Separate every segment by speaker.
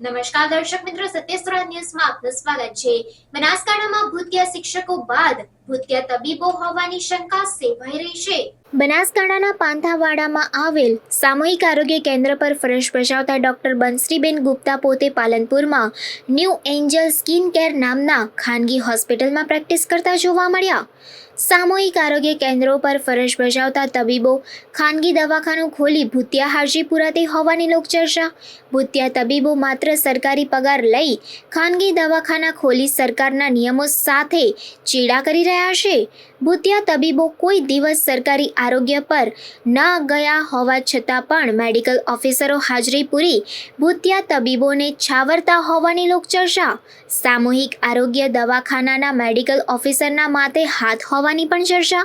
Speaker 1: નમસ્કાર દર્શક મિત્રો સત્યસ્વરા ન્યૂઝમાં આપનું સ્વાગત છે. બનાસકાંઠામાં ભૂતકિયા શિક્ષકો બાદ ભૂતકિયા તબીબો હોવાની શંકા સેવાઈ રહી છે. બનાસકાંઠાના પાંથાવાડામાં આવેલ સામૂહિક આરોગ્ય કેન્દ્ર પર ફરજ બજાવતા ડોક્ટર બંસરીબેન ગુપ્તા પોતે પાલનપુરમાં ન્યૂ એન્જલ સ્કિન કેર નામના ખાનગી હોસ્પિટલમાં પ્રેક્ટિસ કરતા જોવા મળ્યા. સામૂહિક આરોગ્ય કેન્દ્રો પર ફરજ બજાવતા તબીબો ખાનગી દવાખાનું ખોલી ભૂતિયા હાજી પુરાતી હોવાની લોકચર્ચા. ભૂતિયા તબીબો માત્ર સરકારી પગાર લઈ ખાનગી દવાખાના ખોલી સરકારના નિયમો સાથે ચેડા કરી રહ્યા છે. ભૂતિયા તબીબો કોઈ દિવસ સરકારી આરોગ્ય પર ન ગયા હોવા છતાં પણ મેડિકલ ઓફિસરો હાજરી પૂરી. ભૂતિયા તબીબોને છાવરતા હોવાની લોકચર્ચા. સામૂહિક આરોગ્ય દવાખાનાના મેડિકલ ઓફિસરના માથે હાથ હોવાની પણ ચર્ચા.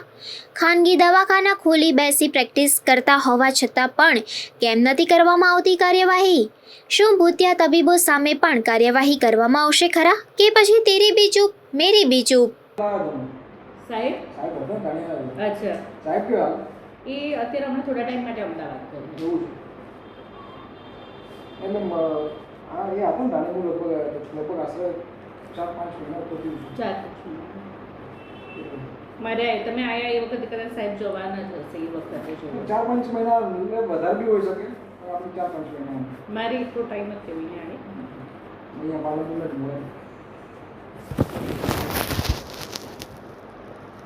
Speaker 1: ખાનગી દવાખાના ખોલી બેસી પ્રેક્ટિસ કરતા હોવા છતાં પણ કેમ નથી કરવામાં આવતી કાર્યવાહી? શું ભૂતિયા તબીબો સામે પણ કાર્યવાહી કરવામાં આવશે ખરા? કે પછી તેરી બી ચૂપ મેરી બી ચૂપ
Speaker 2: સાહેબ?
Speaker 3: સાહેબ હતો ને
Speaker 2: અચ્છા.
Speaker 3: સાહેબ કેવા
Speaker 2: એ અત્યારે હમણાં થોડા ટાઈમ માટે અમદાવાદ ગયો
Speaker 3: જોઉં છું. એટલે આ એ હતો ને હું લગભગ લગભગ આશરે ચાર પાંચ મહિના તો.
Speaker 2: ચાર મારે તમે આયા એ વખતે કદાચ સાહેબ જવાના જ હશે એ વખતે
Speaker 3: ચાર પાંચ મહિના વધારે બી હોઈ શકે પણ આપણે ચાર પાંચ મહિના.
Speaker 2: મારી એટલો ટાઈમ જ કેવી ને
Speaker 3: અહીંયા પાલનપુર જ મળે.